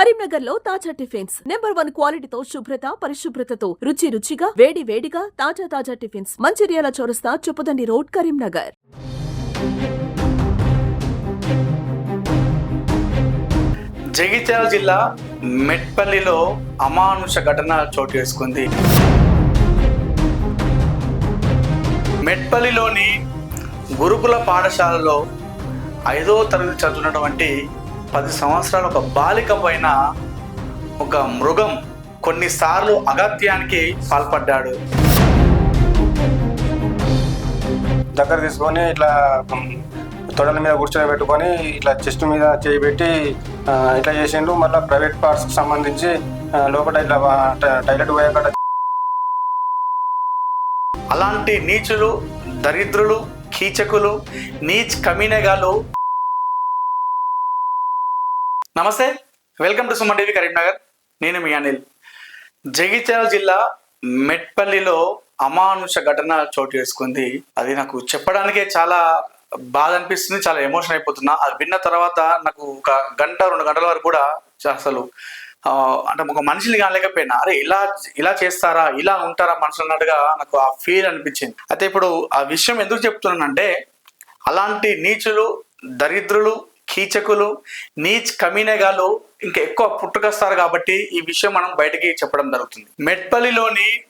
కరీంనగర్లో తాజా tiffins. Number one క్వాలిటీతో శుభ్రత పరిశుభ్రతతో రుచి రుచిగా వేడి వేడిగా తాజా తాజా టిఫిన్స్. మంచిర్యాల చౌరస్తా చుప్పదండి రోడ్ కరీంనగర్. జగిత్యాల జిల్లా మెట్పల్లిలో అమానుష ఘటన చోటు చేసుకుంది. మెట్పల్లిలోని గురుకుల పాఠశాలలో ఐదో తరగతి చదువుతున్నటువంటి పది సంవత్సరాల ఒక బాలిక పైన ఒక మృగం కొన్నిసార్లు అగత్యానికి పాల్పడ్డాడు. దగ్గర తీసుకొని ఇట్లా తొడల మీద కూర్చొని పెట్టుకొని ఇట్లా చెస్ట్ మీద చేయి పెట్టి ఇట్లా చేసిండు. మళ్ళీ ప్రైవేట్ పార్ట్స్కి సంబంధించి లోపల ఇట్లా టైలెట్ పోయాక అలాంటి నీచులు దరిద్రులు కీచకులు నీచ్ కమీనగాలు నమస్తే welcome to Suman TV Karimnagar. నేను మీ అనిల్. జగిత్యాల జిల్లా మెట్పల్లిలో అమానుష ఘటన చోటు చేసుకుంది. అది నాకు చెప్పడానికే చాలా బాధ అనిపిస్తుంది చాలా ఎమోషన్ అయిపోతున్నా. అది విన్న తర్వాత నాకు ఒక గంట రెండు గంటల వరకు కూడా అసలు అంటే ఒక మనిషిని కాలేకపోయినా అరే ఇలా ఇలా చేస్తారా ఇలా ఉంటారా మనుషులు అన్నట్టుగా నాకు ఆ ఫీల్ అనిపించింది. అయితే ఇప్పుడు ఆ విషయం ఎందుకు చెప్తున్నానంటే అలాంటి నీచులు దరిద్రులు కీచకులు నీచ్ కమీనగాలు ఇంకా ఎక్కువ పుట్టుకొస్తారు కాబట్టి ఈ విషయం మనం బయటకి చెప్పడం జరుగుతుంది. మెట్పల్లిలోని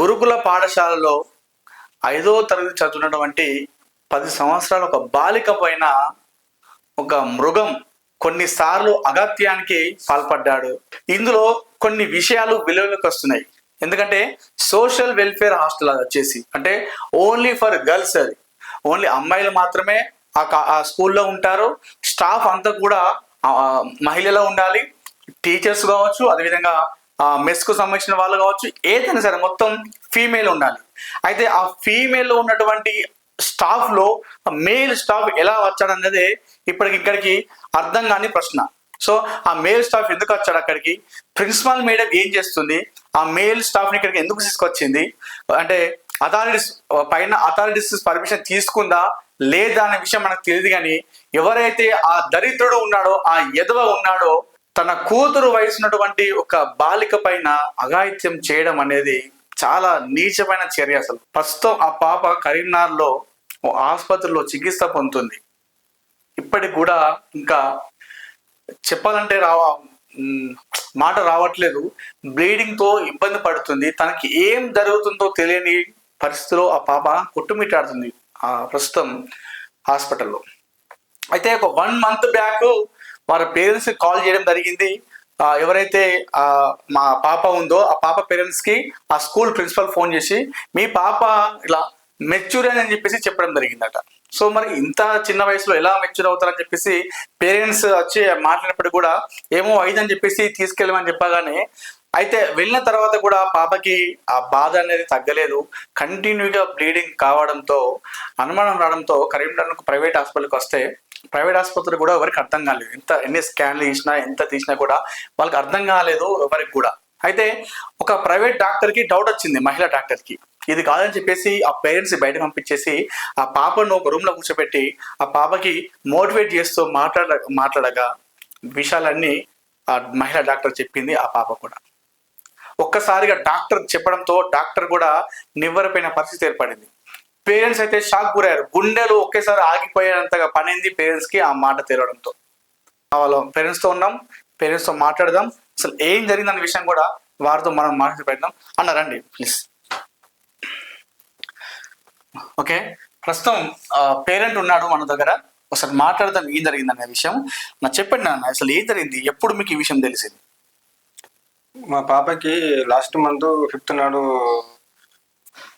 గురుకుల పాఠశాలలో ఐదో తరగతి చదువుతున్నటువంటి పది సంవత్సరాల ఒక బాలిక పైన ఒక మృగం కొన్నిసార్లు అగత్యానికి పాల్పడ్డాడు. ఇందులో కొన్ని విషయాలు విలువలకు వస్తున్నాయి. ఎందుకంటే సోషల్ వెల్ఫేర్ హాస్టల్ అది వచ్చేసి. అంటే ఓన్లీ ఫర్ గర్ల్స్ అది. ఓన్లీ అమ్మాయిలు మాత్రమే ఆ కా- ఆ స్కూల్లో ఉంటారు. స్టాఫ్ అంతా కూడా మహిళలో ఉండాలి. టీచర్స్ కావచ్చు అదేవిధంగా మెస్ మెస్కు సంబంధించిన వాళ్ళు కావచ్చు ఏదైనా సరే మొత్తం ఫీమేల్ ఉండాలి. అయితే ఆ ఫీమేల్లో ఉన్నటువంటి స్టాఫ్లో మేల్ స్టాఫ్ ఎలా వచ్చాడన్నదే ఇప్పటికి ఇక్కడికి అర్థం కాని ప్రశ్న. సో ఆ మేల్ స్టాఫ్ ఎందుకు వచ్చాడు అక్కడికి? ప్రిన్సిపల్ మేడం ఏం చేస్తుంది? ఆ మేల్ స్టాఫ్ని ఇక్కడికి ఎందుకు తీసుకొచ్చింది? అంటే అథారిటీస్ పైన అథారిటీస్ పర్మిషన్ తీసుకుందా? లేదా అనే విషయం మనకు తెలియదు కానీ ఎవరైతే ఆ దరిద్రుడు ఉన్నాడో ఆ ఎదవ ఉన్నాడో తన కూతురు వయసున్నటువంటి ఒక బాలిక పైన అఘాయిత్యం చేయడం అనేది చాలా నీచమైన చర్య అసలు. ప్రస్తుతం ఆ పాప కరీంనగర్లో ఓ ఆసుపత్రిలో చికిత్స పొందుతుంది. ఇప్పటికి కూడా ఇంకా చెప్పాలంటే రావా మాట రావట్లేదు. బ్లీడింగ్తో ఇబ్బంది పడుతుంది. తనకి ఏం జరుగుతుందో తెలియని పరిస్థితిలో ఆ పాప కొట్టుమిట్టాడుతుంది. ప్రస్తుతం హాస్పిటల్లో. అయితే ఒక వన్ మంత్ బ్యాక్ వారి పేరెంట్స్ కాల్ చేయడం జరిగింది. ఎవరైతే మా పాప ఉందో ఆ పాప పేరెంట్స్కి ఆ స్కూల్ ప్రిన్సిపల్ ఫోన్ చేసి మీ పాప ఇలా మెచ్యూర్ అని చెప్పేసి చెప్పడం జరిగిందట. సో మరి ఇంత చిన్న వయసులో ఎలా మెచ్యూర్ అవుతారని చెప్పేసి పేరెంట్స్ వచ్చి మాట్లాడినప్పుడు కూడా ఏమో ఐదు అని చెప్పేసి తీసుకెళ్ళమని చెప్పగానే అయితే వెళ్ళిన తర్వాత కూడా పాపకి ఆ బాధ అనేది తగ్గలేదు. కంటిన్యూగా బ్లీడింగ్ కావడంతో అనుమానం రావడంతో కరీంనగర్ ప్రైవేట్ హాస్పిటల్కి వస్తే ప్రైవేట్ ఆసుపత్రి కూడా ఎవరికి అర్థం కాలేదు. ఎంత ఎన్ని స్కాన్లు తీసినా ఎంత తీసినా కూడా వాళ్ళకి అర్థం కాలేదు ఎవరికి కూడా. అయితే ఒక ప్రైవేట్ డాక్టర్కి డౌట్ వచ్చింది మహిళా డాక్టర్కి ఇది కాదని చెప్పేసి ఆ పేరెంట్స్ బయట పంపించేసి ఆ పాపను ఒక రూమ్లో కూర్చోబెట్టి ఆ పాపకి మోటివేట్ చేస్తూ మాట్లాడ మాట్లాడగా విషయాలన్నీ ఆ మహిళా డాక్టర్ చెప్పింది ఆ పాప కూడా. ఒక్కసారిగా డాక్టర్ చెప్పడంతో డాక్టర్ కూడా నివ్వరపోయిన పరిస్థితి ఏర్పడింది. పేరెంట్స్ అయితే షాక్ గురయ్యారు. గుండెలు ఒకేసారి ఆగిపోయేంతగా పనింది పేరెంట్స్కి ఆ మాట తెలవడంతో. వాళ్ళ పేరెంట్స్తో ఉన్నాం పేరెంట్స్తో మాట్లాడదాం. అసలు ఏం జరిగింది అనే విషయం కూడా వారితో మనం మాట్లాడి పెడదాం. అన్న రండి ప్లీజ్ ఓకే. ప్రస్తుతం పేరెంట్ ఉన్నాడు మన దగ్గర. ఒకసారి మాట్లాడదాం ఏం జరిగిందనే విషయం. నాకు చెప్పండి నాన్న అసలు ఏం జరిగింది? ఎప్పుడు మీకు ఈ విషయం తెలిసింది? మా పాపకి లాస్ట్ మంత్ ఫిఫ్త్ నాడు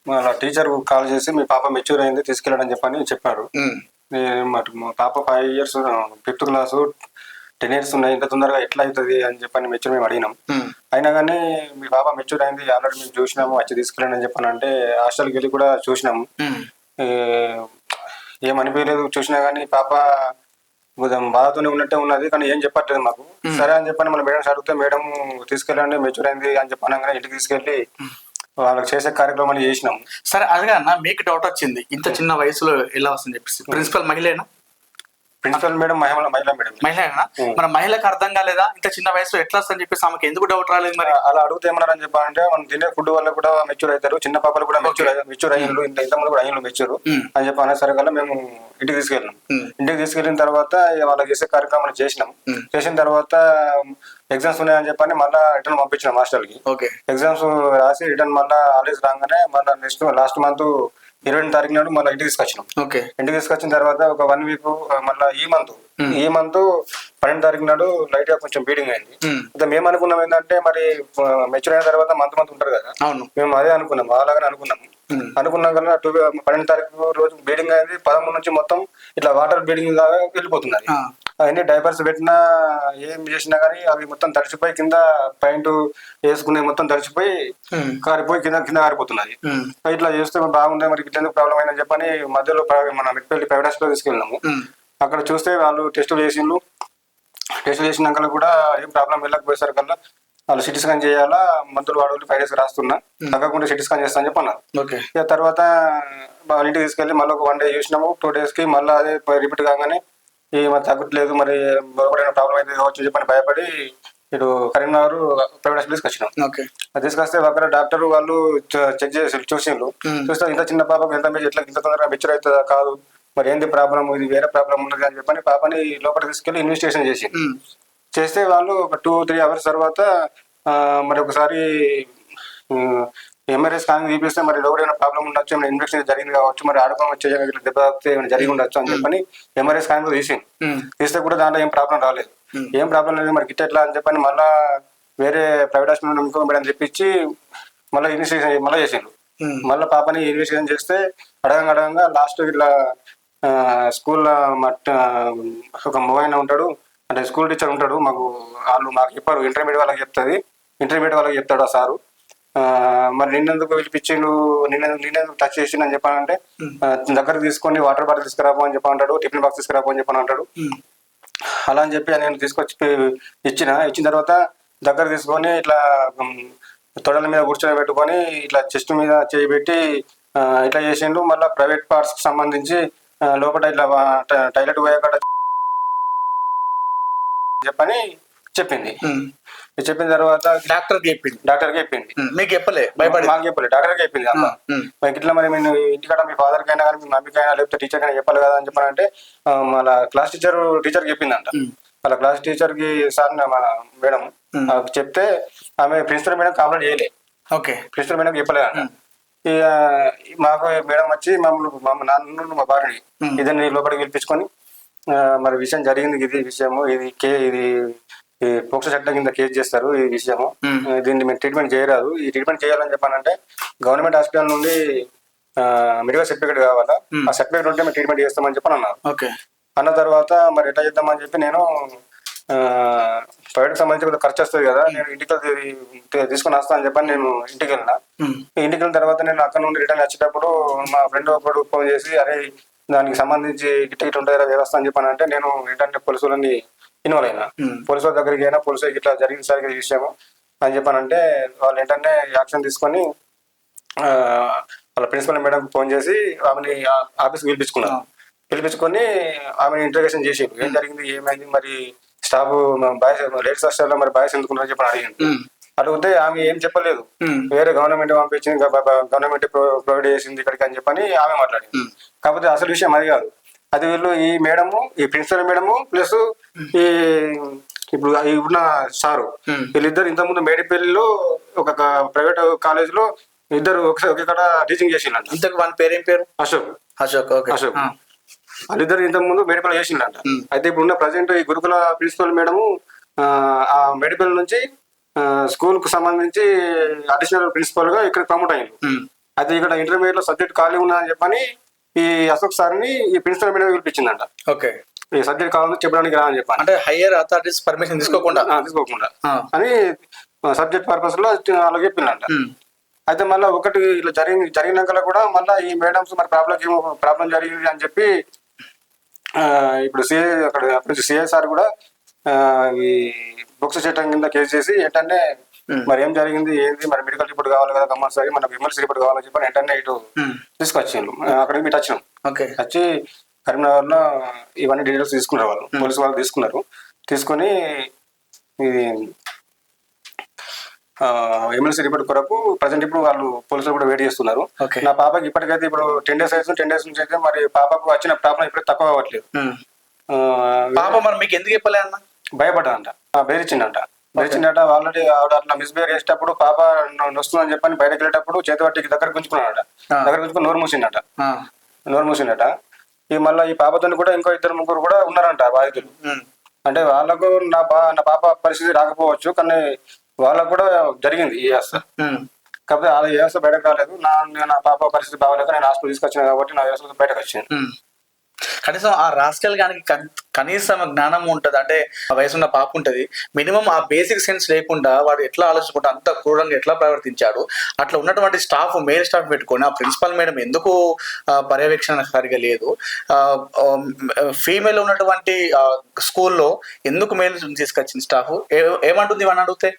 వాళ్ళ టీచర్ కాల్ చేసి మీ పాప మెచ్యూర్ అయింది తీసుకెళ్ళడని చెప్పని చెప్పారు. మరి మా పాప five years fifth class ten years ఉన్నాయి ఇంత తొందరగా ఎట్లా అవుతుంది అని చెప్పని మెచ్యూర్ మేము అడిగినాం. అయినా కానీ మీ పాప మెచ్యూర్ అయింది ఆల్రెడీ మేము చూసినాము వచ్చి తీసుకెళ్ళండి అని చెప్పాను అంటే హాస్టల్కి వెళ్ళి కూడా చూసినాము ఏమనిపించలేదు చూసినా కానీ పాప బాధతోనే ఉన్నట్టే ఉన్నది కానీ ఏం చెప్పట్లేదు మాకు. సరే అని చెప్పని మన మేడం అడిగితే మేడం తీసుకెళ్ళండి మెచ్యూర్ అయింది అని చెప్పి అనగానే ఇంటికి తీసుకెళ్ళి వాళ్ళకి చేసే కార్యక్రమాలు చేసినాం సరే అదిగా అన్న మీకు డౌట్ వచ్చింది. ఇంత చిన్న వయసులో ఎలా వస్తుంది చెప్పేసి. ప్రిన్సిపల్ మహిళేనా? ప్రిన్సిపల్ మేడం మహిళ మహిళా మేడం. మహిళనా. మన మహిళకు అర్థం కాలేదా? ఇంత చిన్న వయసులో ఎట్లా వస్తుందని చెప్పేసి ఆమెకి ఎందుకు డౌట్ రాలేదు మరి? అలా అడిగితే ఏమన్నారని చెప్పాలంటే మనం తినే ఫుడ్ వల్ల కూడా మెచ్యూర్ అవుతారు. చిన్న పాపలు కూడా మెచ్యూర్ మెచ్యూర్ అయ్యిండ్రు ఇంత ఇంతమంది కూడా అయ్యిండ్రు మెచ్యూర్. అని చెప్పి అనేసరి కల్లా మేము ఇంటికి తీసుకెళ్ళినాం. ఇంటికి తీసుకెళ్ళిన తర్వాత వాళ్ళకి చేసే కార్యక్రమాలు చేసినాం. చేసిన తర్వాత ఎగ్జామ్స్ ఉన్నాయని చెప్పని మళ్ళీ రిటర్న్ పంపించినాం హాస్టల్కి. ఓకే ఎగ్జామ్స్ రాసి రిటర్న్ మళ్ళీ హాలిడేస్ రాగానే మళ్ళీ నెక్స్ట్ లాస్ట్ మంత్ ఇరవై రెండు తారీఖు నాడు మళ్ళీ ఇంటికి తీసుకొచ్చినాం. ఓకే. ఇంటికి తీసుకొచ్చిన తర్వాత ఒక వన్ వీక్ మళ్ళీ ఈ మంత్. ఈ మంత్ పన్నెండు తారీఖు నాడు లైట్గా కొంచెం బీడింగ్ అయింది. అయితే మేము అనుకున్నాం ఏంటంటే మరి మెచ్యూర్ అయిన తర్వాత మంత్ మంత్ ఉంటారు కదా. అవును. మేము అదే అనుకున్నాం అలాగనే అనుకున్నాం. ఉం. అనుకున్నాం కదా టూ పన్నెండు తారీఖు రోజు బీడింగ్ అయింది. పదమూడు నుంచి మొత్తం ఇట్లా వాటర్ బీడింగ్ లాగా వెళ్ళిపోతున్నది ఆ. అవన్నీ డైపర్స్ పెట్టినా ఏం చేసినా కానీ అవి మొత్తం తడిచిపోయి కింద పాయింట్ వేసుకునే మొత్తం తడిచిపోయి. కారిపోయి కింద కింద కారిపోతున్నది. ఇట్లా చేస్తే బాగుంది మరి ఇట్లా ఎందుకు ప్రాబ్లం అయిందని చెప్పని మధ్యలో మన మెట్పల్లి ప్రైవేట్ హాస్పిటల్ తీసుకెళ్ళినాము. అక్కడ చూస్తే వాళ్ళు టెస్టులు చేసిండ్రు. టెస్టులు చేసినాక కూడా ఏం ప్రాబ్లం వెళ్ళకపోయేసరి కల్లా వాళ్ళు సిటీ స్కాన్ చేయాలా మందులు వాడవాలి ఫైవ్ డేస్ రాస్తున్నా. తగ్గకుండా సిటీ స్కాన్ చేస్తా అని చెప్పి అన్నారు ఓకే. ఇక తర్వాత వాళ్ళ ఇంటికి తీసుకెళ్ళి మళ్ళీ ఒక వన్ డే చూసినాము. టూ డేస్కి మళ్ళీ అదే రిపీట్ కాగానే ఈ మరి తగ్గట్లేదు మరి మరొకటైనా ప్రాబ్లం అయితే కావచ్చు చెప్పని భయపడి ఇటు కరీంనగర్ ప్రైవేట్ హాస్పిటల్కి వచ్చినాం ఓకే అది తీసుకొస్తే అక్కడ డాక్టర్ వాళ్ళు చె- చెక్ చేసి చూసిండ్రు. చూస్తే ఇంత చిన్న పాపకు ఎంత మెచ్యూర్ ఎట్లా ఇంత తొందరగా మెచ్యూర్ అవుతుందా కాదు మరి ఏంది ప్రాబ్లం ఇది వేరే ప్రాబ్లం ఉన్నది అని చెప్పని పాపని లోపలికి తీసుకెళ్ళి ఇన్వెస్టిగేషన్ చేసి. చేస్తే వాళ్ళు ఒక టూ త్రీ అవర్స్ తర్వాత ఆ, మరి ఒకసారి ఎంఆర్ఐ స్కాన్ తీపిస్తే మరి ఏమైనా ప్రాబ్లం ఉండొచ్చు ఏమైనా ఇన్ఫెక్షన్ జరిగింది కావచ్చు మరి ఆడుకోవడం వచ్చే దెబ్బ తాకితే ఏమైనా జరిగి ఉండొచ్చు అని చెప్పని ఎంఆర్ఐ కూడా తీసింది ఉం. తీస్తే కూడా దాంట్లో ఏం ప్రాబ్లం రాలేదు మ్మ్. ఏం ప్రాబ్లం లేదు మరి గిట్ట ఎట్లా అని చెప్పని మళ్ళా వేరే ప్రైవేట్ హాస్పిటల్ ఇంకో మేడం తెప్పించి మళ్ళీ ఇన్వెస్టిగేషన్ మళ్ళీ చేసిండ్రు ఉం. మళ్ళీ పాపని ఇన్వెస్టిగేషన్ చేస్తే అడగంగా అడగంగా లాస్ట్ ఇట్లా స్కూల్లో ఒక మొబైల్ ఉంటాడు అంటే స్కూల్ టీచర్ ఉంటాడు మాకు వాళ్ళు మాకు చెప్పారు ఇంటర్మీడియట్ వాళ్ళకి చెప్తుంది ఇంటర్మీడియట్ వాళ్ళకి చెప్తాడు ఆ సారు మరి నిన్నెందుకు పిలిపించిండు నిన్న నిన్నెందుకు టచ్ చేసిండు అని చెప్పానంటే దగ్గర తీసుకొని వాటర్ బాటిల్ తీసుకురాపో అని చెప్పంటాడు టిఫిన్ బాక్స్ తీసుకురాపో అని చెప్పని అంటాడు. అలా అని చెప్పి నేను తీసుకొచ్చి ఇచ్చిన. ఇచ్చిన తర్వాత దగ్గర తీసుకొని ఇట్లా తొడల మీద కూర్చొని పెట్టుకొని ఇట్లా చెస్ట్ మీద చేయి పెట్టి ఇట్లా చేసిండు. మళ్ళీ ప్రైవేట్ పార్ట్స్కి సంబంధించి లోపల ఇట్లా టాయిలెట్ పోయాక చెప్పని చెప్పింది. చెప్పిన తర్వాత డాక్టర్ చెప్పింది. డాక్టర్ చెప్పింది. మీకు చెప్పలే భయపడి మాకు చెప్పలేదు డాక్టర్ చెప్పింది అమ్మ. ఇట్లా మరి నేను ఇంటికాడ మీ ఫాదర్ కైనా కానీ మీ మమ్మీకి అయినా లేకపోతే టీచర్ కైనా చెప్పాలి కదా అని చెప్పానంటే ఆ, మన క్లాస్ టీచర్ టీచర్ చెప్పిందంట. వాళ్ళ క్లాస్ టీచర్కి సార్ మన మేడం చెప్తే ఆమె ప్రిన్సిపల్ మేడం కంప్లైంట్ చేయలే. ఓకే. ప్రిన్సిపల్ మేడం చెప్పలేదంట ఇక మాకు మేడం వచ్చి మమ్మల్ని మా నాన్న మా భార్యని ఉం. ఇద్దరిని లోపలికి పిలిపించుకొని మరి విషయం జరిగింది ఇది విషయము ఇది కే ఇది ఈ పోక్సో చట్టం కింద కేసు చేస్తారు ఈ విషయము. దీన్ని మేము ట్రీట్మెంట్ చేయరాదు. ఈ ట్రీట్మెంట్ చేయాలని చెప్పానంటే గవర్నమెంట్ హాస్పిటల్ నుండి మెడికల్ సర్టిఫికేట్ కావాలా. ఆ సర్టిఫికేట్ ఉంటే మేము ట్రీట్మెంట్ చేస్తామని చెప్పని అన్నారు ఓకే. అన్న తర్వాత మరి ఎట్లా చేద్దామని చెప్పి నేను ప్రైవేట్ సంబంధించి కొంచెం ఖర్చు వస్తుంది కదా. నేను ఇంటికి తీసుకొని వస్తాను అని చెప్పని నేను ఇంటికి వెళ్ళిన. ఇంటికి వెళ్ళిన తర్వాత నేను అక్కడ నుండి రిటర్న్ వచ్చేటప్పుడు మా ఫ్రెండ్ ఒకడు ఫోన్ చేసి అరే దానికి సంబంధించి గిట్ట ఉంటాయి వ్యవస్థ అని చెప్పాను అంటే నేను ఏంటంటే పోలీసులని ఇన్వాల్వ్ అయినా. ఉం. పోలీసుల దగ్గరికి అయినా పోలీసు ఇట్లా జరిగింది సార్ ఈ విషయం అని చెప్పానంటే వాళ్ళు ఏంటంటే యాక్షన్ తీసుకొని వాళ్ళ ప్రిన్సిపల్ మేడం ఫోన్ చేసి ఆమెని ఆఫీస్కి పిలిపించుకున్నారు. పిలిపించుకొని ఆమెను ఇంటర్గేషన్ చేసి ఏం జరిగింది? ఏమైంది? మరి స్టాఫ్ బాయ్స్ లేడీస్ హాస్టల్లో మరి బాయ్స్ ఎందుకున్నారని చెప్పి అడిగింది. అడిగితే ఆమె ఏం చెప్పలేదు. వేరే గవర్నమెంట్ పంపించింది గవర్నమెంట్ ప్రొవైడ్ చేసింది ఇక్కడికి అని చెప్పని ఆమె మాట్లాడింది. కాకపోతే అసలు విషయం అది కాదు. అది వీళ్ళు ఈ మేడము ఈ ప్రిన్సిపల్ మేడము ప్లస్ ఈ ఇప్పుడు ఉన్న సారు. వీళ్ళిద్దరు ఇంతకుముందు మేడిపల్లిలో ఒక ప్రైవేట్ కాలేజ్లో ఇద్దరు ఒకసారి ఒకే టీచింగ్ చేసిండంట ఇంతకు వన్ పేరేం పేరు అశోక్ అశోక్ ఓకే అశోక్. వాళ్ళిద్దరు ఇంతకు ముందు మెడికల్ చేసిండంట ఉం. అయితే ఇప్పుడు ఉన్న ప్రజెంట్ ఈ గురుకుల ప్రిన్సిపల్ మేడము ఆ, మెడికల్ నుంచి స్కూల్కు సంబంధించి అడిషనల్ ప్రిన్సిపల్గా ఇక్కడ ప్రమోట్ అయ్యింది. అయితే ఇక్కడ ఇంటర్మీడియట్లో సబ్జెక్ట్ ఖాళీ ఉన్నదని చెప్పని ఈ అశోక్ సార్ని ఈ ప్రిన్సిపల్ మేడం పిలిపించిందంట ఓకే ఈ సబ్జెక్ట్ కావాలని చెప్పడానికి రా అని చెప్పాను అంటే హయ్యర్ అథారిటీస్ పర్మిషన్ తీసుకోకుండా తీసుకోకుండా. అని సబ్జెక్ట్ పర్పస్లో అలా చెప్పిందంట. అయితే మళ్ళీ ఒకటి ఇట్లా జరిగి జరిగినాక కూడా మళ్ళీ ఈ మేడమ్స్ మరి ప్రాబ్లం ఏమో ప్రాబ్లం జరిగింది అని చెప్పి ఇప్పుడు సిఐ అక్కడ సిఐ సార్ కూడా ఈ బుక్స్ చట్టం కింద కేసు చేసి ఏంటంటే. మరి ఏం జరిగింది? ఏంది? మరి మెడికల్ రిపోర్ట్ కావాలి కదా కంపల్సరీ మనకు ఎమ్మెల్సీ రిపోర్ట్ కావాలని చెప్పి వెంటనే ఇటు ఉం. తీసుకొచ్చిండు అక్కడికి మీట్ వచ్చినాం. ఓకే. వచ్చి కరీంనగర్లో ఇవన్నీ డీటెయిల్స్ తీసుకున్నారు వాళ్ళు. పోలీసు వాళ్ళు తీసుకున్నారు. తీసుకొని ఇది ఎమ్మెల్సీ రిపోర్ట్ కొరకు ప్రజెంట్ ఇప్పుడు వాళ్ళు పోలీసులు కూడా వెయిట్ చేస్తున్నారు. నా పాపకి ఇప్పటికైతే ఇప్పుడు టెన్ డేస్ అవుతుంది టెన్ డేస్ నుంచి అయితే మరి పాపకు వచ్చిన ప్రాబ్లం ఇప్పుడు తక్కువ అవ్వట్లేదు పాప మరి మీకు ఎందుకు చెప్పలే అన్న? భయపడ్డాడంట ఆ, బెదిరించిందంట. బెదిరించిందట ఆల్రెడీ ఆవిడ అట్లా మిస్బిహేవ్ చేసేటప్పుడు పాప వస్తుందని చెప్పని బయటకు వెళ్ళేటప్పుడు చేతి పట్టి దగ్గర గుంజుకున్నాడట. దగ్గర గుంజుకుని నోరు మూసిందట. నోరు మూసిందట ఈ మళ్ళీ ఈ పాపతో కూడా ఇంకో ఇద్దరు ముగ్గురు కూడా ఉన్నారంట బాధితులు. అంటే వాళ్ళకు నా బా నా పాప పరిస్థితి రాకపోవచ్చు కానీ వాళ్ళకు కూడా జరిగింది ఈ వ్యవస్థ. కాకపోతే ఆ వ్యవస్థ బయటకు రాలేదు నా నా పాప పరిస్థితి బాగాలేక నేను హాస్పిటల్ తీసుకొచ్చిన కాబట్టి నా వ్యవస్థ బయటకు వచ్చింది. కనీసం ఆ రాస్కల్ గానికి కనీసం జ్ఞానం ఉంటది. అంటే ఆ వయసున్న పాప ఉంటది. మినిమం ఆ బేసిక్ సెన్స్ లేకుండా వాడు ఎట్లా ఆలోచించుకుంటా అంత క్రూరంగా ఎట్లా ప్రవర్తించాడు. అట్లా ఉన్నటువంటి స్టాఫ్ మేల్ స్టాఫ్ పెట్టుకొని ఆ ప్రిన్సిపల్ మేడం ఎందుకు పర్యవేక్షణ సరిగా లేదు. ఫీమేల్ ఉన్నటువంటి స్కూల్లో ఎందుకు మేల్ తీసుకొచ్చింది స్టాఫ్? ఏమంటుంది అని అడిగితే?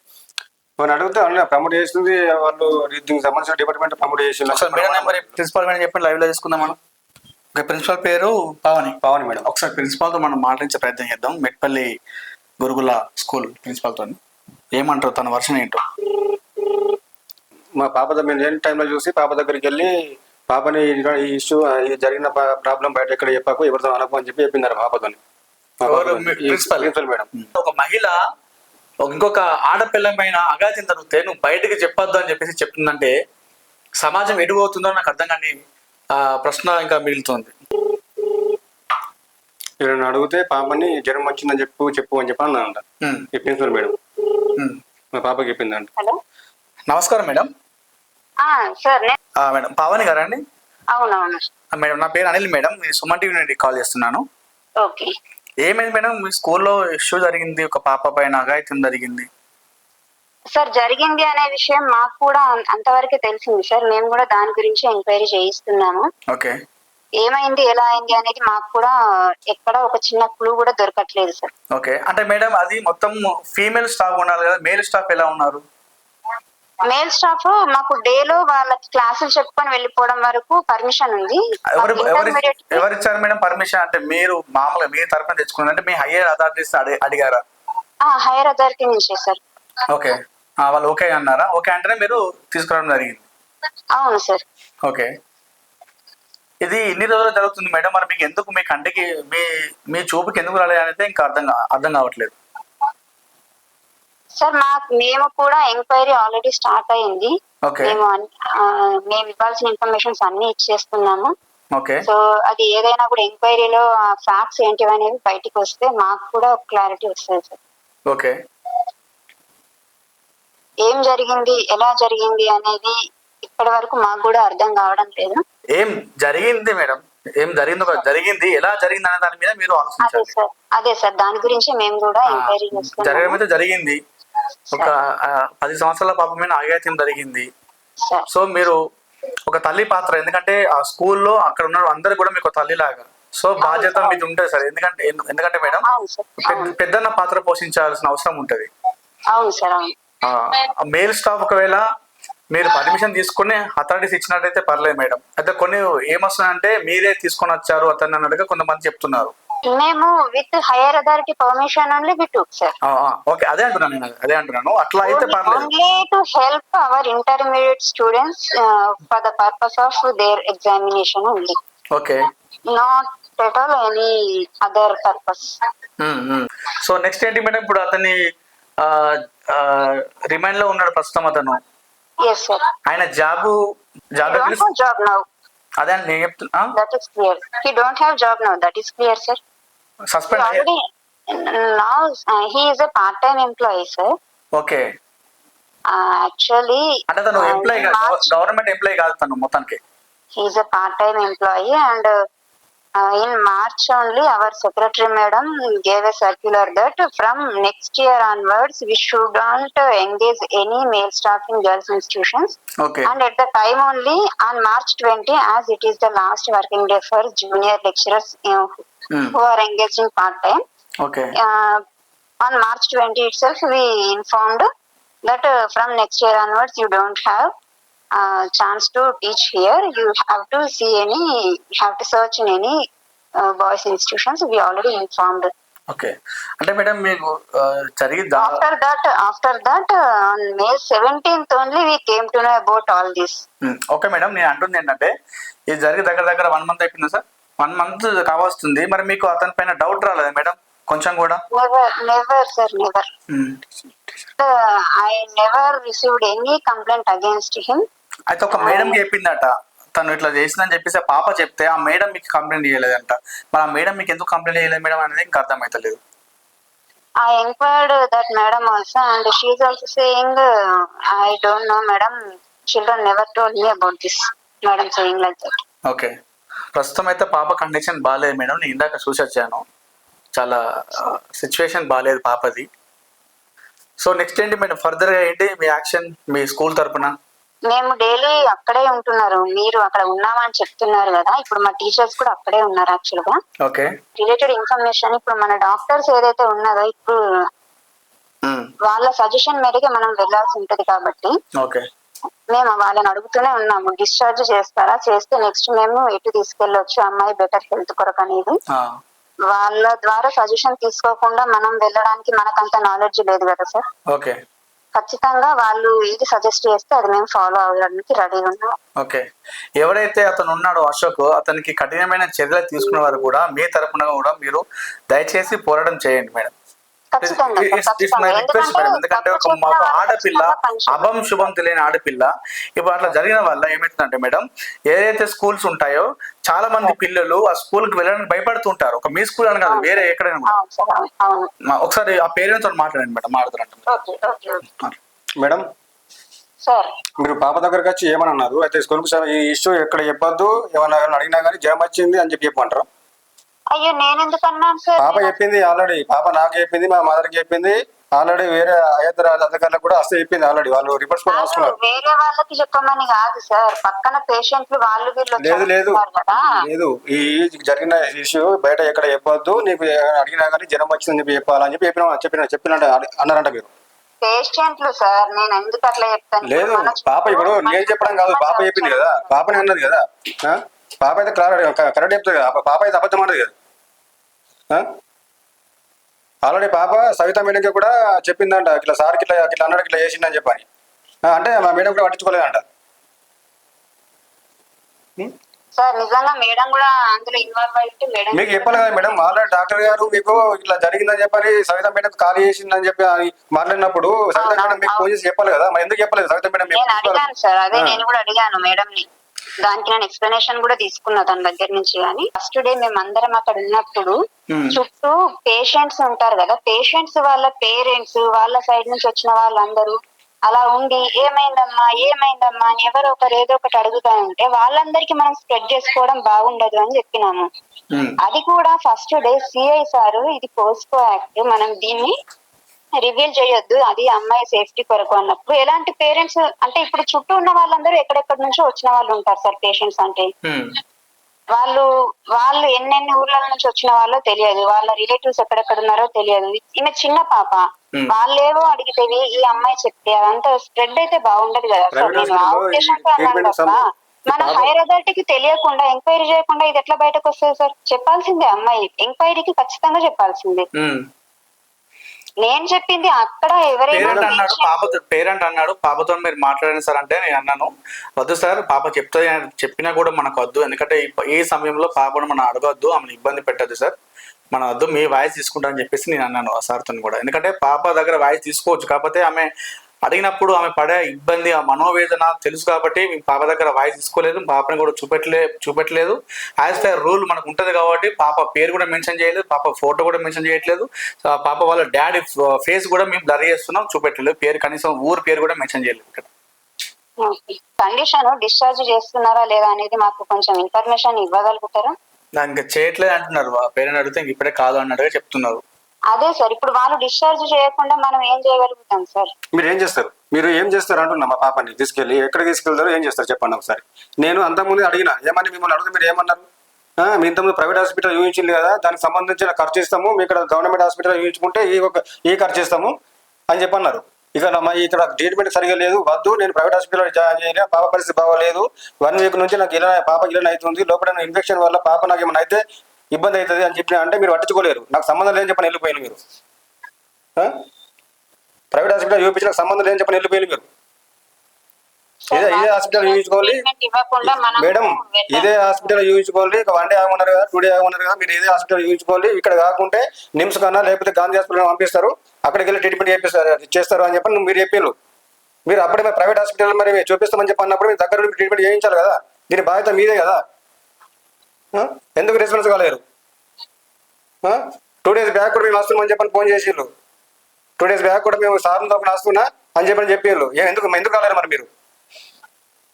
వాళ్ళు అడిగితే ప్రమోట్ చేస్తుంది వాళ్ళు దీనికి సంబంధించిన డిపార్ట్మెంట్ ప్రమోట్ చేసి ప్రిన్సిపల్ మేడం చెప్పండి లైవ్లో తీసుకుందాం మనం. ఓకే ప్రిన్సిపల్ పేరు పావని. పవన్ మేడం. ఒకసారి ప్రిన్సిపాల్తో మనం మాట్లాడించే ప్రయత్నం చేద్దాం. మెట్పల్లి గురుగుల స్కూల్ ప్రిన్సిపాల్తో ఏమంటారు తన వర్షన్ ఏంటో? మా పాప దగ్గర లేని టైంలో చూసి పాప దగ్గరికి వెళ్ళి పాపని ఈ ఇష్యూ ఈ జరిగిన ప్రాబ్లం బయట ఎక్కడ చెప్పాకు ఎవరితో అనకు అని చెప్పి చెప్పిందారు పాపతో ఎవరు? మీ ప్రిన్సిపల్? మేడం. ఒక మహిళ ఇంకొక ఆడపిల్ల పైన అగాధ్యం జరిగితే నువ్వు బయటకు చెప్పొద్దు అని చెప్పేసి చెప్తుందంటే సమాజం ఎడిపోతుందో నాకు అర్థం కాని ఆ, ప్రశ్న ఇంకా మిగులుతుంది. వీళ్ళని అడిగితే పాపని జ్వరం వచ్చిందని చెప్పు చెప్పు అని చెప్పి అన్నానంట ఈ ప్రిన్సిపల్ మేడం. మా పాపకి చెప్పిందంట. హలో. నమస్కారం మేడం. ఆ, సార్ నేను ఆ, మేడం. పావని గారా అండి? అవునవును. మేడం నా పేరు అనిల్ మేడం. నేను సుమన్ టీవీ నుండి కాల్ చేస్తున్నాను. ఓకే. ఏమైంది మేడం? మీ స్కూల్లో ఇష్యూ జరిగింది ఒక పాప పైన అఘాయిత్యం జరిగింది. సార్ జరిగింది అనే విషయం మాకు కూడా అంతవరకే తెలిసింది సార్. మేము కూడా దాని గురించి ఎంక్వైరీ చేయిస్తున్నాము. ఓకే. ఏమైంది ఎలా అయింది అనేది మాకు కూడా ఎక్కడ ఒక చిన్న క్లూ కూడా దొరకట్లేదు సార్. ఓకే. అంటే మేడం అది మొత్తం ఫీమేల్ స్టాఫ్ ఉండాలి కదా. మేల్ స్టాఫ్ ఎలా ఉన్నారు? మేల్ స్టాఫ్ మాకు డే లో వాళ్ళ క్లాసులు చెప్పుకొని వెళ్ళిపోవడం వరకు పర్మిషన్ ఉంది. ఎవరు ఇచ్చారు? Madam permission? అంటే మీరు మామూలుగా మీ తరఫున తెచ్చుకున్నారు. అంటే మీ హయ్యర్ అథారిటీస్ అడి అడిగారా? హైయర్ అథారిటీ నుంచే సార్. ఓకే. వాళ్ళు ఓకే అన్నారా? ఓకే అంటేనే మీరు తీసుకురావడం జరిగింది. అవును సార్. ఓకే. ఇది ఇన్ని రోజులు జరుగుతుంది మేడం. మరి మీకు ఎందుకు మీ కంటికి మీ మీ చూపుకి ఎందుకు రాలేదు అనేది ఇంకా అర్థం అర్థం కావట్లేదు. సార్ మాకు మేము కూడా ఎంక్వైరీ ఆల్రెడీ స్టార్ట్ అయింది. మేము మేము ఇవ్వాల్సిన ఇన్ఫర్మేషన్స్ అన్ని ఇచ్చేస్తున్నాము. ఓకే. సో అది ఏదైనా కూడా ఎంక్వైరీలో ఫ్యాక్ట్స్ ఏంటివి అనేవి బయటికి వస్తే మాకు కూడా క్లారిటీ వస్తుంది సార్. ఓకే. ఏం జరిగింది ఎలా జరిగింది అనేది ఇప్పటి వరకు మాకు కూడా అర్థం కావడం లేదు. ఏం జరిగింది మేడం? ఏం జరిగింది జరిగింది ఎలా జరిగింది అనే దాని మీద మీరు అదే సార్ అదే సార్ దాని గురించి మేము కూడా ఎంక్వైరీ జరగడం అయితే జరిగింది. ఒక పది సంవత్సరాల పాప మీద అఘాయిత్యం జరిగింది. సో మీరు ఒక తల్లి పాత్ర ఎందుకంటే ఆ స్కూల్లో అక్కడ ఉన్న అందరు కూడా మీకు తల్లి లాగా సో బాధ్యత మీది ఉంటుంది సార్ ఎందుకంటే ఎందు- ఎందుకంటే మేడం పెద్దన్న పాత్ర పోషించాల్సిన అవసరం ఉంటది. అవును సార్ అవును. మేల్ స్టాఫ్ ఒకవేళ మీరు పర్మిషన్ తీసుకుని అథారిటీస్ ఇచ్చినట్టయితే పర్లేదు మేడం. అయితే కొన్ని ఏమొస్తున్నాయంటే మీరే తీసుకొని వచ్చారు అతన్ని అన్నట్టుగా కొంతమంది చెప్తున్నారు. మేము with higher authority permission only we took sir okay అదే అంటున్నాను నేను అదే అంటున్నాను. అట్లా అయితే పర్లేదు. Only to help our intermediate students for the purpose of their examination only okay. Not at all any other purpose so next ఏంటి madam? ఇప్పుడు అతన్ని రిమైండ్లో ఉన్నాడు ప్రస్తుతం అతను. ఆయన జాబ్ జాబ్ జాబ్ నౌ అదే అండి నేను చెప్తున్నా that is clear he don't have job now that is clear sir suspend already now he is a part employee sir okay. Actually అంటే తను ఎంప్లాయీ గవర్నమెంట్ ఎంప్లాయీ కాదు తను మొత్తానికి. Part-time employee and uh, Uh, in March only, our secretary madam gave a circular that from next year onwards, we shouldn't engage any male staff in girls' institutions. Okay. And at the time only, on March 20, as it is the last working day for junior lecturers mm. who are engaged in part time. Okay. Uh, on March 20 itself, we informed that uh, from next year onwards, you don't have chance to teach here. You have to see any, you have to search in any boys institutions we already informed okay అంటే madam మీకు after that after that on May seventeenth only we came to know about all this okay madam. నేను అంటుంది ఏంటంటే ఇది జరిగి దగ్గర దగ్గర one month అయిపోయిందా సార్? వన్ మంత్ కావస్తుంది. మరి మీకు అతని పైన డౌట్ రాలేదా మేడం? కొంచెం కూడా? Never never sir never. I never received any complaint against him అయితే ఒక మేడం చెప్పిందట తను ఇట్లా చేసిందని చెప్పేసి ఆ పాప చెప్తే ఆ మేడం మీకు కంప్లైంట్ చేయలేదంట. మరి ఆ మేడం మీకు ఎందుకు కంప్లైంట్ చేయలేదు మేడం అనేది ఇంకా అర్థమవుతలేదు I inquired that madam also, and she is also saying, uh, I don't know, madam. Children never told me about this. Madam saying like that. Okay ప్రస్తుతం అయితే పాప కండిషన్ బాగాలేదు మేడం. నేను ఇందాక చూసి వచ్చాను. చాలా సిచ్యువేషన్ బాగాలేదు పాపది. సో నెక్స్ట్ ఏంటి మేడం? ఫర్దర్గా ఏంటి మీ యాక్షన్ మీ స్కూల్ తరపున? మేము డైలీ అక్కడే ఉంటున్నారు. మీరు అక్కడ ఉన్నామని చెప్తున్నారు కదా. ఇప్పుడు మా టీచర్స్ కూడా అక్కడే ఉన్నారు యాక్చువల్గా. రిలేటెడ్ ఇన్ఫర్మేషన్ ఇప్పుడు మన డాక్టర్స్ ఏదైతే ఉన్నదో ఇప్పుడు వాళ్ళ సజెషన్ మేరకే మనం వెళ్ళాల్సి ఉంటది కాబట్టి మేము వాళ్ళని అడుగుతూనే ఉన్నాము. డిశ్చార్జ్ చేస్తారా? చేస్తే నెక్స్ట్ మేము ఎటు తీసుకెళ్ళొచ్చు? అమ్మాయి బెటర్ హెల్త్ కొరకు అనేది. వాళ్ళ ద్వారా సజెషన్ తీసుకోకుండా మనం వెళ్ళడానికి మనకంత నాలెడ్జ్ లేదు కదా సార్. ఓకే. ఖచ్చితంగా వాళ్ళు ఏది సజెస్ట్ చేస్తే అది మేము ఫాలో అవ్వడానికి రెడీగా ఉన్నాం. ఓకే. ఎవరైతే అతను ఉన్నాడో అశోక్ అతనికి కఠినమైన చర్యలు తీసుకునే వారు కూడా మీ తరపున కూడా మీరు దయచేసి పోరాటం చేయండి మేడం. ఆడపిల్ల అభం శుభం తెలియని ఆడపిల్ల. ఇప్పుడు అట్లా జరిగిన వల్ల ఏమవుతుందంటే మేడం ఏదైతే స్కూల్స్ ఉంటాయో చాలా మంది పిల్లలు ఆ స్కూల్కి వెళ్ళడానికి భయపడుతుంటారు. ఒక మీ స్కూల్ అని కాదు వేరే ఎక్కడైనా ఒకసారి ఆ పేరెంట్స్తో మాట్లాడండి మేడం మాట్లాడుతున్నట్టు మేడం సార్. మీరు పాప దగ్గరకు వచ్చి ఏమని అన్నారు? అయితే స్కూల్కి ఈ ఇష్యూ ఎక్కడ చెప్పొద్దు ఏమన్నా అడిగినా కానీ జ్వరం వచ్చింది అని చెప్పి చెప్పమంటారు? అయ్యో నేను ఎందుకు అన్నాను సార్? పాప చెప్పింది ఆల్రెడీ. పాప నాకు చెప్పింది మా మదర్కి చెప్పింది. ఆల్రెడీ వేరే అయ్యర్ అధికారులకు కూడా వస్తే చెప్పింది ఆల్రెడీ. వాళ్ళు రిపోర్ట్స్ కూడా రాసుకున్నారు. వేరే వాళ్ళకి చెప్పమని కాదు సార్. పక్కన పేషెంట్లు వాళ్ళు వీళ్ళు లేదు లేదు. కదా. లేదు. ఈ జరిగిన ఇష్యూ బయట ఎక్కడ చెప్పొద్దు. నీకు అడిగినా కానీ జ్వరం వచ్చిందని చెప్పి చెప్పాలని చెప్పి చెప్పిన చెప్పిన చెప్పినట్టు అన్నారంట మీరు. పేషెంట్లు సార్ నేను ఎందుకు అట్లా చెప్తాను? లేదు. మన చుట్టూ పాప ఇప్పుడు నేను చెప్పడం కాదు. పాప చెప్పింది కదా. పాపనే అన్నది కదా. ఆ? పాప అయితే కరెక్ట్ కరెక్ట్ చెప్తుంది కదా. పాప అయితే అబద్ధం అన్నది కదా. ఆల్రెడీ పాప సవిత మేడంకి కూడా చెప్పిందంట ఇట్లా సార్కి ఇట్లా ఇట్లా అన్నాడు ఇట్లా చేసిందని చెప్పని. అంటే మా మేడం కూడా పట్టించుకోలేదంట. సార్ నిజంగా మేడం కూడా అందులో ఇన్వాల్వ్ అయితే మేడం మీకు చెప్పాలి కదా మేడం ఆల్రెడీ డాక్టర్ గారు మీకు ఇట్లా జరిగిందని చెప్పని సవిత మేడం ఖాళీ చేసిందని చెప్పి అని మాట్లాడినప్పుడు సవిత మేడం మీకు ఫోన్ చేసి చెప్పాలి కదా? మరి ఎందుకు చెప్పలేదు? సవిత మేడం నేను అడిగాను సార్ అదే ఆ. నేను కూడా అడిగాను మేడం ని దానికి నేను ఎక్స్ప్లెనేషన్ కూడా తీసుకున్నా తన దగ్గర నుంచి కానీ. ఫస్ట్ డే మేము అందరం అక్కడ ఉన్నప్పుడు Hmm. చుట్టూ పేషెంట్స్ ఉంటారు కదా. పేషెంట్స్ వాళ్ళ పేరెంట్స్ వాళ్ళ సైడ్ నుంచి వచ్చిన వాళ్ళందరూ అలా ఉండి ఏమైందమ్మా? ఏమైందమ్మా? అని ఎవరో ఒకరు ఏదో ఒకటి అడుగుతా ఉంటే వాళ్ళందరికీ మనం స్ప్రెడ్ చేసుకోవడం బాగుండదు అని చెప్పినాము. ఉమ్, అది కూడా ఫస్ట్ డే సిఐ సారు ఇది పోస్కో యాక్ట్ మనం దీన్ని రివీల్ చేయొద్దు అది అమ్మాయి సేఫ్టీ కొరకు అన్నప్పుడు. ఎలాంటి పేరెంట్స్ అంటే ఇప్పుడు చుట్టూ ఉన్న వాళ్ళందరూ ఎక్కడెక్కడి నుంచో వచ్చిన వాళ్ళు ఉంటారు సార్ పేషెంట్స్ అంటే. వాళ్ళు వాళ్ళు ఎన్నెన్ని ఊర్ల నుంచి వచ్చిన వాళ్ళో తెలియదు. వాళ్ళ రిలేటివ్స్ ఎక్కడెక్కడ ఉన్నారో తెలియదు. ఈమె చిన్న పాప. వాళ్ళేవో అడిగితేవి ఈ అమ్మాయి చెప్తే అదంతా స్ప్రెడ్ అయితే బాగుండదు కదా సార్. నేను ఆ ఉద్దేశంతో అన్నాను తప్ప మన హైయర్ అథారిటీకి తెలియకుండా ఎంక్వైరీ చేయకుండా ఇది ఎట్లా బయటకు వస్తుంది సార్? చెప్పాల్సిందే అమ్మాయి. ఎంక్వైరీకి ఖచ్చితంగా చెప్పాల్సిందే. నేను చెప్పింది అక్కడ పేరెంట్ అన్నాడు పాపతో పేరెంట్ అన్నాడు పాపతో మీరు మాట్లాడండి సార్ అంటే నేను అన్నాను. వద్దు సార్ పాప చెప్తుంది అని చెప్పినా కూడా మనకు వద్దు. ఎందుకంటే ఈ- ఈ సమయంలో పాపను మనం అడగొద్దు ఆమెను ఇబ్బంది పెట్టద్దు సార్. మన వద్దు మీ వాయిస్ తీసుకుంటారని చెప్పేసి నేను అన్నాను ఆ సార్తో కూడా. ఎందుకంటే పాప దగ్గర వాయిస్ తీసుకోవచ్చు. కాకపోతే ఆమె అడిగినప్పుడు ఆమె పడే ఇబ్బంది ఆ మనోవేదన తెలుసు కాబట్టి మీ పాప దగ్గర వాయిస్ తీసుకోలేదు పాపని కూడా చూపెట్టలే చూపెట్టలేదు. యాజ్ పర్ రూల్ మనకు ఉంటుంది కాబట్టి పాప పేరు కూడా మెన్షన్ చేయలేదు పాప ఫోటో కూడా మెన్షన్ చేయట్లేదు. పాప వాళ్ళ డాడీ ఫేస్ కూడా మేము బ్లర్ చేస్తున్నాం చూపెట్టలేదు. పేరు కనీసం ఊరు పేరు కూడా మెన్షన్ చేయలేదు ఇక్కడ. కండిషన్ డిశ్చార్జ్ చేస్తున్నారా లేదా అనేది మాకు కొంచెం ఇన్ఫర్మేషన్ ఇవ్వగలుగుతారా? దానికి చేయట్లేదు అంటున్నారు పేరెంట్ అడిగితే ఇంక ఇప్పుడే కాదు అన్నట్టుగా చెప్తున్నారు. అదే సార్ ఇప్పుడు వాళ్ళు డిశ్చార్జ్ చేయకుండా మనం ఏం చేయగలుగుతాం సార్? మీరు ఏం చేస్తారు? మీరు ఏం చేస్తారు అంటున్నా మా పాపని తీసుకెళ్ళి? ఎక్కడ తీసుకెళ్తారో? ఏం చేస్తారు? చెప్పండి ఒకసారి. నేను అంతకుముందు అడిగిన ఏమని మిమ్మల్ని అడిగితే మీరు ఏమన్నారు? మీ ఇంతకుముందు ప్రైవేట్ హాస్పిటల్ చూపించింది కదా దానికి సంబంధించిన ఖర్చు ఇస్తాము మీ ఇక్కడ గవర్నమెంట్ హాస్పిటల్ చూపించుకుంటే ఈ ఒక ఈ ఖర్చు ఇస్తాము అని చెప్పన్నారు. ఇక మా ఇక్కడ ట్రీట్మెంట్ సరిగా లేదు వద్దు నేను ప్రైవేట్ హాస్పిటల్ జాయిన్ చేయలే పాప పరిస్థితి బాగోలేదు. వన్ వీక్ నుంచి నాకు ఇలా పాప ఇలా అవుతుంది లోపల ఇన్ఫెక్షన్ వల్ల పాప నాకు ఏమైనా అయితే ఇబ్బంది అవుతుంది అని చెప్పిన అంటే మీరు పట్టించుకోలేరు. నాకు సంబంధం లేదని చెప్పని వెళ్ళిపోయింది మీరు? ప్రైవేట్ హాస్పిటల్ చూపించి నాకు సంబంధం లేదని చెప్పని వెళ్ళిపోయింది మీరు. ఇదే ఇదే హాస్పిటల్ చూపించుకోవాలి. మేడం. ఇదే హాస్పిటల్ చూపించుకోవాలి. వన్ డే ఆగమన్నారు కదా టూ డే ఆగమన్నారు కదా మీరు ఇదే హాస్పిటల్ చూపించుకోవాలి. ఇక్కడ కాకుంటే నిమ్స్ కన్నా లేకపోతే గాంధీ హాస్పిటల్ పంపిస్తారు. అక్కడికి వెళ్ళి ట్రీట్మెంట్ చేపిస్తారు చేస్తారు అని చెప్పి మీరు చెప్పారు మీరు అప్పుడే ప్రైవేట్ హాస్పిటల్ మరి మేము చూపిస్తామని చెప్పి అన్నప్పుడు మీరు దగ్గర ట్రీట్మెంట్ చేయించాలి కదా. దీని బాధ్యత మీదే కదా? ఎందుకు రెస్పాన్స్ కాలేరు? టూ డేస్ బ్యాక్ కూడా మేము వస్తున్నామని చెప్పని ఫోన్ చేసిళ్ళు టూ డేస్ బ్యాక్ కూడా మేము సార్ తరపున వస్తున్నా అని చెప్పని చెప్పారు ఏ ఎందుకు ఎందుకు కాలేరు మరి మీరు?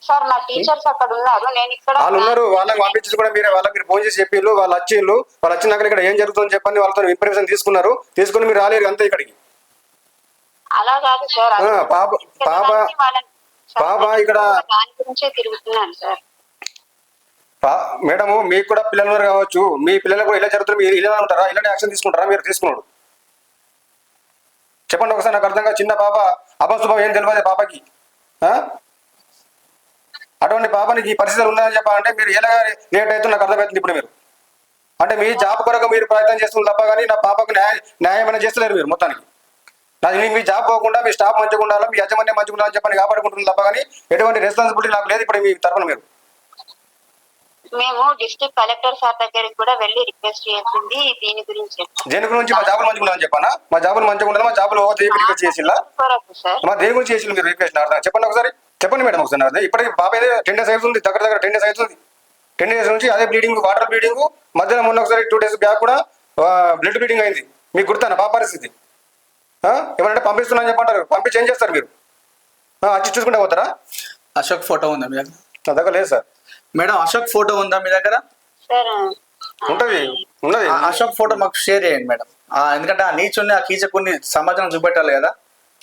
సార్ మా టీచర్స్ అక్కడ ఉన్నారు. నేను ఇక్కడ వాళ్ళు ఉన్నారు వాళ్ళకి పంపించి కూడా మీరే వాళ్ళకి మీరు ఫోన్ చేసి చెప్పిళ్ళు వాళ్ళు వచ్చిళ్ళు వాళ్ళు వచ్చినాక ఇక్కడ ఏం జరుగుతుందని చెప్పని వాళ్ళతో ఇన్ఫర్మేషన్ తీసుకున్నారు. తీసుకుని మీరు రాలేరు అంతే ఇక్కడికి. అలా కాదు సార్. అది ఆ, పాప పాప పాప ఇక్కడ దాని గురించే తిరుగుతున్నాను సార్. పా- మేడము మీకు కూడా పిల్లలు వారు కావచ్చు. మీ పిల్లలకు కూడా ఇలా జరుగుతుంది మీరు ఇలా ఉంటారా? ఇలాంటి యాక్షన్ తీసుకుంటారా? మీరు తీసుకున్నాడు. చెప్పండి ఒకసారి నాకు అర్థంగా చిన్న పాప అపశుభం ఏం తెలియదు పాపకి. అటువంటి పాపనికి ఈ పరిస్థితులు ఉన్నాయని చెప్పాలంటే మీరు ఎలాగా లేట్ అవుతుంది నాకు అర్థమవుతుంది ఇప్పుడు మీరు. అంటే మీ జాబ్ కొరకు మీరు ప్రయత్నం చేస్తున్నారు తప్ప కానీ నా పాపకు న్యాయం న్యాయమైన చేస్తలేరు మీరు మొత్తానికి. నాది మీ- మీ జాబ్ పోకుండా మీ స్టాఫ్ మంచిగా ఉండాలి మీ యజమాని మంచిగా ఉండాలని చెప్పని కాపాడుకుంటుంది తప్ప కానీ ఎటువంటి రెస్పాన్సిబిలిటీ నాకు లేదు ఇప్పుడు మీ తరఫున మీరు. మేము డిస్ట్రిక్ట్ కలెక్టర్ సార్ దగ్గరికి కూడా వెళ్ళి రిక్వెస్ట్ చేసింది దీని గురించి. దేని గురించి? మా జాబులు మంచిగా ఉండాలని చెప్పానా? మా జాబులు మంచిగా ఉండాలి మా జాబులు రిక్వెస్ట్ సార్ మా దేని గురించి చేసి మీరు రిక్వెస్ట్ అర్థం చెప్పండి ఒకసారి. చెప్పండి మేడం ఒకసారి నాకు ఇప్పటికి పాప ఏదో టెన్ డేస్ అవుతుంది దగ్గర దగ్గర టెన్ డేస్ అవుతుంది. టెన్ డేస్ నుంచి అదే బ్లీడింగ్ వాటర్ బ్లీడింగ్ మధ్యలో మొన్న ఒకసారి టూ డేస్ బ్యాక్ కూడా బ్లడ్ బ్లీడింగ్ అయింది. మీకు గుర్తానా పాప పరిస్థితి. ఆ? ఏమనంటే పంపిస్తున్నా అని చెప్పంటారు. పంపించి ఏం చేస్తారు మీరు. ఆ, వచ్చి చూసుకుంటే పోతారా? అశోక్ ఫోటో ఉందా మీ దగ్గర? లేదు సార్ మేడం అశోక్ ఫోటో ఉందా మీ దగ్గర? సార్. ఉంటది. ఉన్నది అశోక్ ఫోటో మాకు షేర్ చేయండి మేడం. ఆ, ఎందుకంటే ఆ నీచుని ఆ కీచకుని సమాజం చూపెట్టాలి కదా.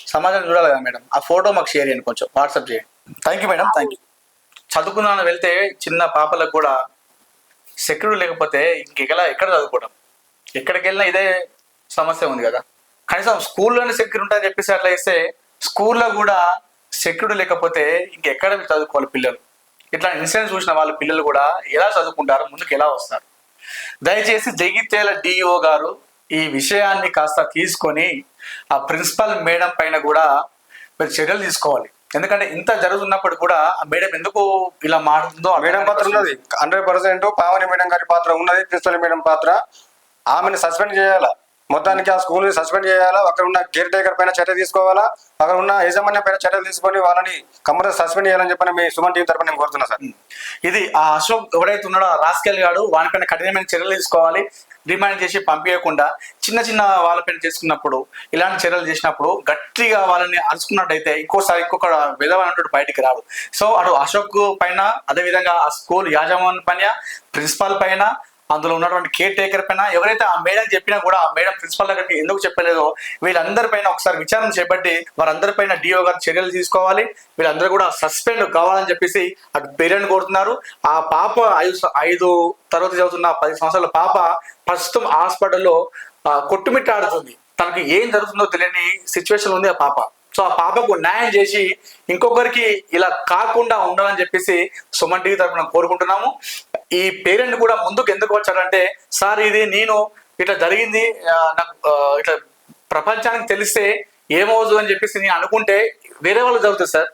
సమాజం చూడాలి కదా మేడం. ఆ ఫోటో మాకు షేర్ చేయండి కొంచెం. వాట్సాప్ చేయండి. Thank you madam thank you చదువుకున్నాను వెళ్తే చిన్న పాపలకు కూడా సెక్యూరిటీ లేకపోతే ఇంకెలా ఎక్కడ చదువుకోవడం? ఎక్కడికి వెళ్ళినా ఇదే సమస్య ఉంది కదా. కనీసం స్కూల్లోనే సెక్యూరిటీ ఉంటుందని చెప్పేసి అట్లా ఇస్తే స్కూల్లో కూడా సెక్యూరిటీ లేకపోతే ఇంకెక్కడ చదువుకోవాలి పిల్లలు? ఇట్లా ఇన్సిడెంట్ చూసిన వాళ్ళ పిల్లలు కూడా ఎలా చదువుకుంటారు ముందుకు ఎలా వస్తారు? దయచేసి జగిత్యాల డిఓ గారు ఈ విషయాన్ని కాస్త తీసుకొని ఆ ప్రిన్సిపల్ మేడం పైన కూడా మీరు చర్యలు తీసుకోవాలి. ఎందుకంటే ఇంత జరుగుతున్నప్పుడు కూడా ఆ మేడం ఎందుకు ఇలా మారుతుందో ఆ మేడం పాత్ర ఉన్నది. హండ్రెడ్ పర్సెంట్ పావని మేడం గారి పాత్ర ఉన్నది ప్రిన్సిపల్ మేడం పాత్ర. ఆమెను సస్పెండ్ చేయాలా? మొత్తానికి ఆ స్కూల్ సస్పెండ్ చేయాలా? అక్కడ ఉన్న కేర్ టేకర్ పైన చర్య తీసుకోవాలా? అక్కడ ఉన్న యాజమాన్యం పైన చర్యలు తీసుకొని వాళ్ళని కంపల్సరీ సస్పెండ్ చేయాలని చెప్పని మీ సుమన్ టీం తరపున నేను కోరుతున్నా సార్. ఇది ఆ అశోక్ ఎవరైతే ఉన్నాడో ఆ రాస్కెల్ గాడు వానిపైన కఠినమైన చర్యలు తీసుకోవాలి. రిమాండ్ చేసి పంపించకుండా చిన్న చిన్న వాళ్ళపైన చేసుకున్నప్పుడు ఇలాంటి చర్యలు చేసినప్పుడు గట్టిగా వాళ్ళని అరుచుకున్నట్టయితే ఇంకోసారి ఇంకొక విధమైనటువంటి బయటికి రాడు. సో అటు అశోక్ పైన అదేవిధంగా ఆ స్కూల్ యాజమాన్యం పైన ప్రిన్సిపాల్ పైన అందులో ఉన్నటువంటి కేర్ టేకర్ పైన ఎవరైతే ఆ మేడం చెప్పినా కూడా ఆ మేడం ప్రిన్సిపల్ దగ్గరికి ఎందుకు చెప్పలేదో వీళ్ళందరి పైన ఒకసారి విచారణ చేపట్టి వారందరి పైన డిఓ గారు చర్యలు తీసుకోవాలి. వీళ్ళందరూ కూడా సస్పెండ్ కావాలని చెప్పేసి అటు పేరెంట్ కోరుతున్నారు. ఆ పాప ఐదు ఐదు తరగతి చదువుతున్న పది సంవత్సరాల పాప ప్రస్తుతం హాస్పిటల్లో కొట్టుమిట్టాడుతుంది. తనకి ఏం జరుగుతుందో తెలియని సిచ్యువేషన్ ఉంది ఆ పాప. సో ఆ పాపకు న్యాయం చేసి ఇంకొకరికి ఇలా కాకుండా ఉండాలని చెప్పేసి సుమన్ టీవీ తరఫున కోరుకుంటున్నాము. ఈ పేరెంట్ కూడా ముందుకు ఎందుకు వచ్చాడంటే సార్ ఇది నేను ఇట్లా జరిగింది నాకు ఇట్లా ప్రపంచానికి తెలిస్తే ఏమవుతుంది అని చెప్పేసి నేను అనుకుంటే వేరే వాళ్ళు జరుగుతుంది సార్.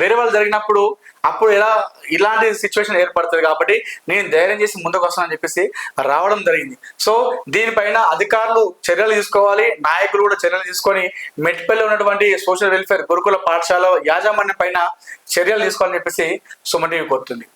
వేరే వాళ్ళు జరిగినప్పుడు అప్పుడు ఎలా ఇలాంటి సిచ్యువేషన్ ఏర్పడుతుంది కాబట్టి నేను ధైర్యం చేసి ముందుకు వస్తానని చెప్పేసి రావడం జరిగింది. సో దీనిపైన అధికారులు చర్యలు తీసుకోవాలి నాయకులు కూడా చర్యలు తీసుకొని మెట్పల్లి ఉన్నటువంటి సోషల్ వెల్ఫేర్ గురుకుల పాఠశాల యాజమాన్యం పైన చర్యలు తీసుకోవాలని చెప్పేసి సుమన్ కోరుతుంది.